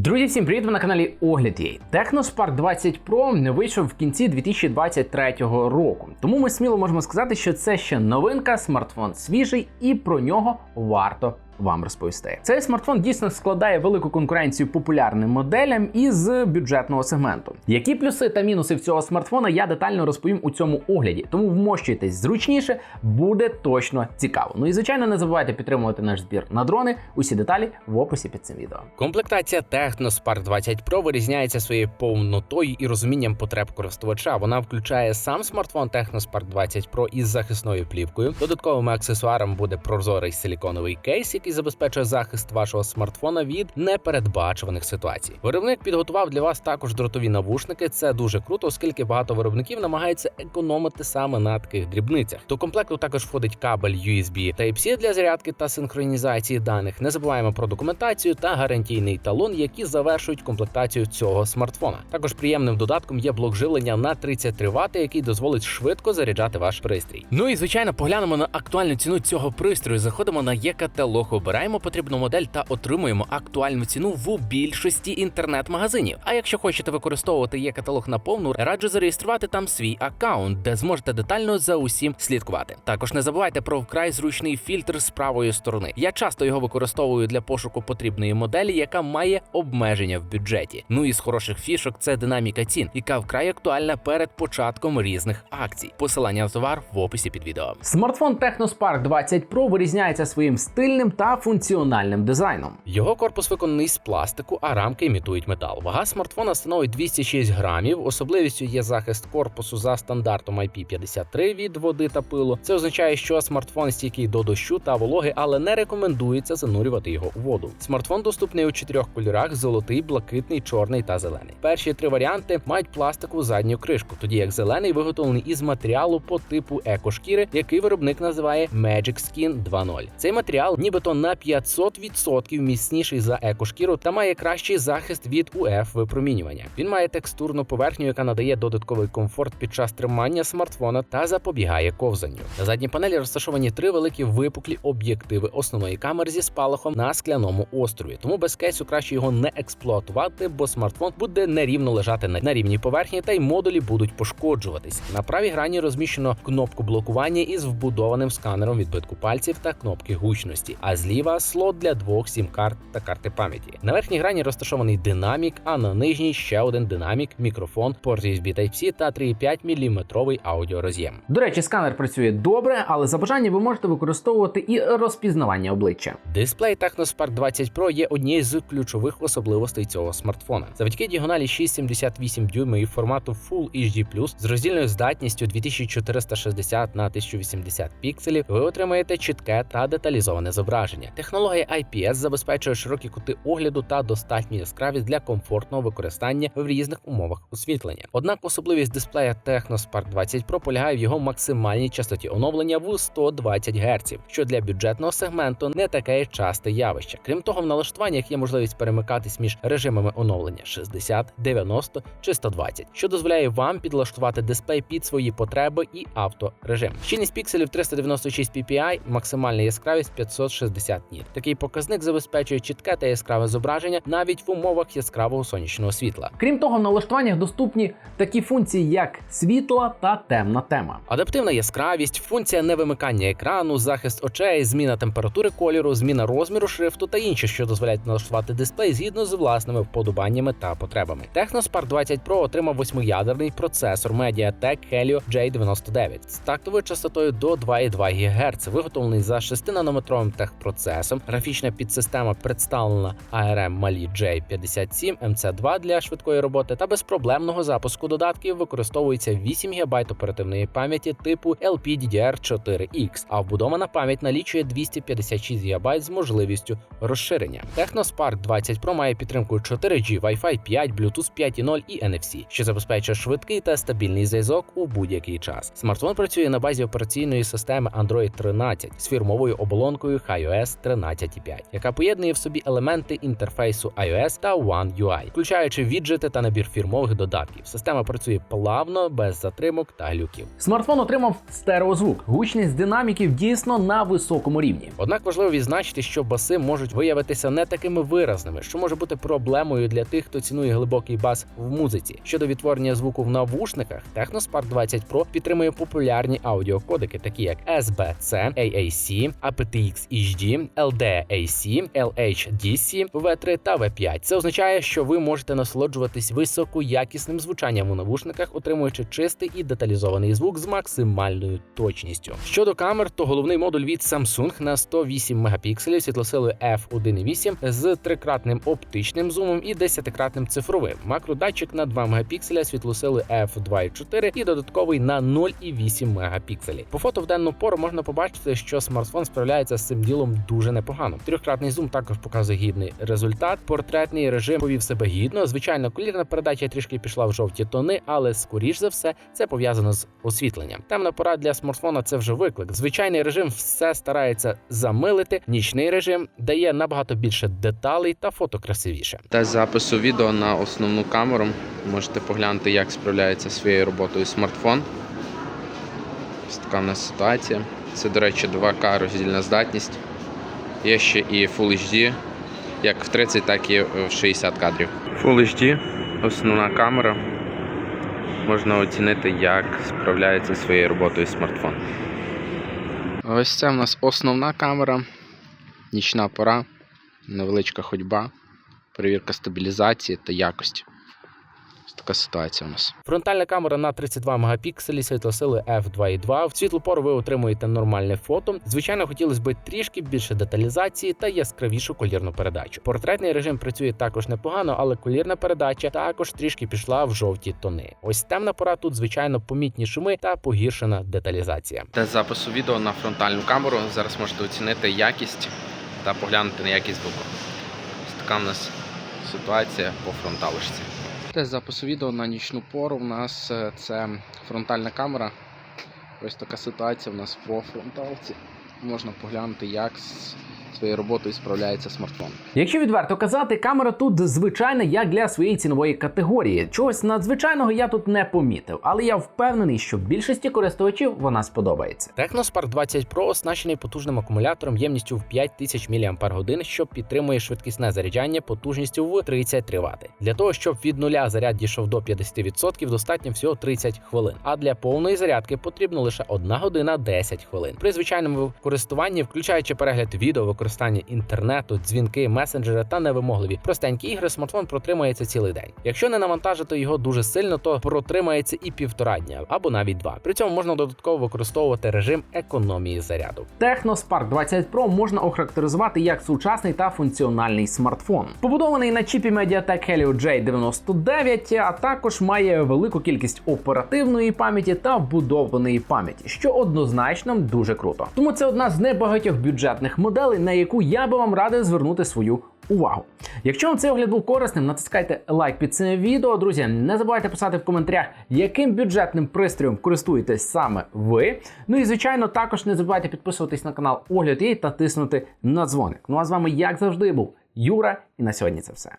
Друзі, всім привіт! Ви на каналі Огляд Єй. Техноспарк 20 Pro не вийшов в кінці 2023 року. Тому ми сміло можемо сказати, що це ще новинка, смартфон свіжий, і про нього варто вам розповісти. Цей смартфон дійсно складає велику конкуренцію популярним моделям із бюджетного сегменту. Які плюси та мінуси в цього смартфона я детально розповім у цьому огляді, тому вмощуйтесь зручніше, буде точно цікаво. Ну і звичайно, не забувайте підтримувати наш збір на дрони. Усі деталі в описі під цим відео. Комплектація Technospark 20 Pro вирізняється своєю повнотою і розумінням потреб користувача. Вона включає сам смартфон Technospark 20 Pro із захисною плівкою. Додатковими аксесуарами буде прозорий силіконовий кейс, який забезпечує захист вашого смартфона від непередбачуваних ситуацій. Виробник підготував для вас також дротові навушники. Це дуже круто, оскільки багато виробників намагаються економити саме на таких дрібницях. До комплекту також входить кабель USB Type-C для зарядки та синхронізації даних. Не забуваємо про документацію та гарантійний талон, які завершують комплектацію цього смартфона. Також приємним додатком є блок живлення на 33 Вт, який дозволить швидко заряджати ваш пристрій. Ну і звичайно, поглянемо на актуальну ціну цього пристрою. Заходимо на є-каталог, обираємо потрібну модель та отримуємо актуальну ціну в більшості інтернет-магазинів. А якщо хочете використовувати є-каталог наповну, раджу зареєструвати там свій аккаунт, де зможете детально за усім слідкувати. Також не забувайте про вкрай зручний фільтр з правої сторони. Я часто його використовую для пошуку потрібної моделі, яка має обмеження в бюджеті. Ну і з хороших фішок це динаміка цін, яка вкрай актуальна перед початком різних акцій. Посилання на товар в описі під відео. Смартфон Technospark 20 Pro вирізняється своїм стильним та функціональним дизайном. Його корпус виконаний з пластику, а рамки імітують метал. Вага смартфона становить 206 грамів. Особливістю є захист корпусу за стандартом IP53 від води та пилу. Це означає, що смартфон стійкий до дощу та вологи, але не рекомендується занурювати його у воду. Смартфон доступний у чотирьох кольорах: золотий, блакитний, чорний та зелений. Перші три варіанти мають пластикову задню кришку, тоді як зелений виготовлений із матеріалу по типу екошкіри, який виробник називає Magic Skin 2.0. Цей матеріал нібито на 500% міцніший за екошкіру та має кращий захист від УФ випромінювання. Він має текстурну поверхню, яка надає додатковий комфорт під час тримання смартфона та запобігає ковзанню. На задній панелі розташовані три великі випуклі об'єктиви основної камери зі спалахом на скляному острові. Тому без кейсу краще його не експлуатувати, бо смартфон буде нерівно лежати на рівній поверхні, та й модулі будуть пошкоджуватись. На правій грані розміщено кнопку блокування із вбудованим сканером відбитку пальців та кнопки гучності. А зліва слот для двох сім-карт та карти пам'яті. На верхній грані розташований динамік, а на нижній ще один динамік, мікрофон, порт USB Type-C та 3,5 мм аудіороз'єм. До речі, сканер працює добре, але за бажанням ви можете використовувати і розпізнавання обличчя. Дисплей Technospark 20 Pro є однією з ключових особливостей цього смартфона. Завдяки діагоналі 6,78 дюйма і формату Full HD+, з роздільною здатністю 2460 на 1080 пікселів, ви отримаєте чітке та деталізоване зображення. Технологія IPS забезпечує широкі кути огляду та достатню яскравість для комфортного використання в різних умовах освітлення. Однак особливість дисплея Technospark 20 Pro полягає в його максимальній частоті оновлення в 120 Гц, що для бюджетного сегменту не таке часте явище. Крім того, в налаштуваннях є можливість перемикатись між режимами оновлення 60, 90 чи 120, що дозволяє вам підлаштувати дисплей під свої потреби і авторежим. Щільність пікселів 396 ppi, максимальна яскравість 560 ніт. Такий показник забезпечує чітке та яскраве зображення навіть в умовах яскравого сонячного світла. Крім того, в налаштуваннях доступні такі функції, як світла та темна тема. Адаптивна яскравість, функція невимикання екрану, захист очей, зміна температури кольору, зміна розміру шрифту та інші, що дозволяють налаштувати дисплей згідно з власними вподобаннями та потребами. Technospark 20 Pro отримав восьмиядерний процесор MediaTek Helio J99 з тактовою частотою до 2,2 ГГц, виготовлений за 6-нанометровим техпроцесом. Графічна підсистема представлена ARM Mali J57 MC2 для швидкої роботи та безпроблемного запуску додатків використовується 8 ГБ оперативної пам'яті типу LPDDR4X, а вбудована пам'ять налічує 256 ГБ з можливістю розширення. Technospark 20 Pro має підтримку 4G, Wi-Fi 5, Bluetooth 5.0 і NFC, що забезпечує швидкий та стабільний зв'язок у будь-який час. Смартфон працює на базі операційної системи Android 13 з фірмовою оболонкою HiOS WebOS 13.5, яка поєднує в собі елементи інтерфейсу iOS та One UI, включаючи віджити та набір фірмових додатків. Система працює плавно, без затримок та глюків. Смартфон отримав стереозвук, гучність динаміків дійсно на високому рівні. Однак важливо відзначити, що баси можуть виявитися не такими виразними, що може бути проблемою для тих, хто цінує глибокий бас в музиці. Щодо відтворення звуку в навушниках, Technospark 20 Pro підтримує популярні аудіокодеки, такі як SBC, AAC, aptX HD, LDAC, LHDC, V3 та V5. Це означає, що ви можете насолоджуватись високоякісним звучанням у навушниках, отримуючи чистий і деталізований звук з максимальною точністю. Щодо камер, то головний модуль від Samsung на 108 мегапікселів світлосилою f1.8 з трикратним оптичним зумом і десятикратним цифровим. Макродатчик на 2 мегапікселя світлосилою f2.4 і додатковий на 0,8 мегапікселів. По фото в денну пору можна побачити, що смартфон справляється з цим ділом дуже непогано. Трьохкратний зум також показує гідний результат. Портретний режим повів себе гідно. Звичайно, колірна передача трішки пішла в жовті тони, але скоріш за все це пов'язано з освітленням. Темна пора для смартфона це вже виклик. Звичайний режим все старається замилити. Нічний режим дає набагато більше деталей та фото красивіше. Тест запису відео на основну камеру. Можете поглянути, як справляється своєю роботою смартфон. Ось така в нас ситуація. Це, до речі, 2К роздільна здатність. Є ще і Full HD, як в 30, так і в 60 кадрів. Full HD, основна камера. Можна оцінити, як справляється своєю роботою смартфон. Ось це в нас основна камера, нічна пора, невеличка ходьба перевірка стабілізації та якості. Така ситуація у нас. Фронтальна камера на 32 мегапікселі світлосили f2.2. В світлу пору ви отримуєте нормальне фото. Звичайно, хотілося б трішки більше деталізації та яскравішу колірну передачу. Портретний режим працює також непогано, але колірна передача також трішки пішла в жовті тони. Ось темна пора тут, звичайно, помітні шуми та погіршена деталізація. Тест запису відео на фронтальну камеру. Зараз можете оцінити якість та поглянути на якість звуку. Ось така у нас ситуація по фронталочці. Тест запису відео на нічну пору. У нас е, це фронтальна камера. Ось така ситуація у нас по фронталці. Можна поглянути, як своєю роботою справляється смартфон. Якщо відверто казати, камера тут звичайна як для своєї цінової категорії. Чогось надзвичайного я тут не помітив, але я впевнений, що більшості користувачів вона сподобається. Technospark 20 Pro оснащений потужним акумулятором ємністю в 5000 мАч, що підтримує швидкісне заряджання потужністю в 33 Вт. Для того, щоб від нуля заряд дійшов до 50%, достатньо всього 30 хвилин. А для повної зарядки потрібно лише 1 година 10 хвилин. При звичайному користуванні, включаючи перегляд відео, використання інтернету, дзвінки, месенджери та невимогливі простенькі ігри, смартфон протримається цілий день. Якщо не навантажити його дуже сильно, то протримається і півтора дня або навіть два. При цьому можна додатково використовувати режим економії заряду. Technospark 20 Pro можна охарактеризувати як сучасний та функціональний смартфон. Побудований на чіпі Mediatek Helio J99, а також має велику кількість оперативної пам'яті та вбудованої пам'яті, що однозначно дуже круто. Тому це одна з небагатьох бюджетних моделей, на яку я би вам радив звернути свою увагу. Якщо вам цей огляд був корисним, натискайте лайк під цим відео. Друзі, не забувайте писати в коментарях, яким бюджетним пристроєм користуєтесь саме ви. Ну і звичайно, також не забувайте підписуватись на канал Огляд і та тиснути на дзвоник. Ну а з вами, як завжди, був Юра, і на сьогодні це все.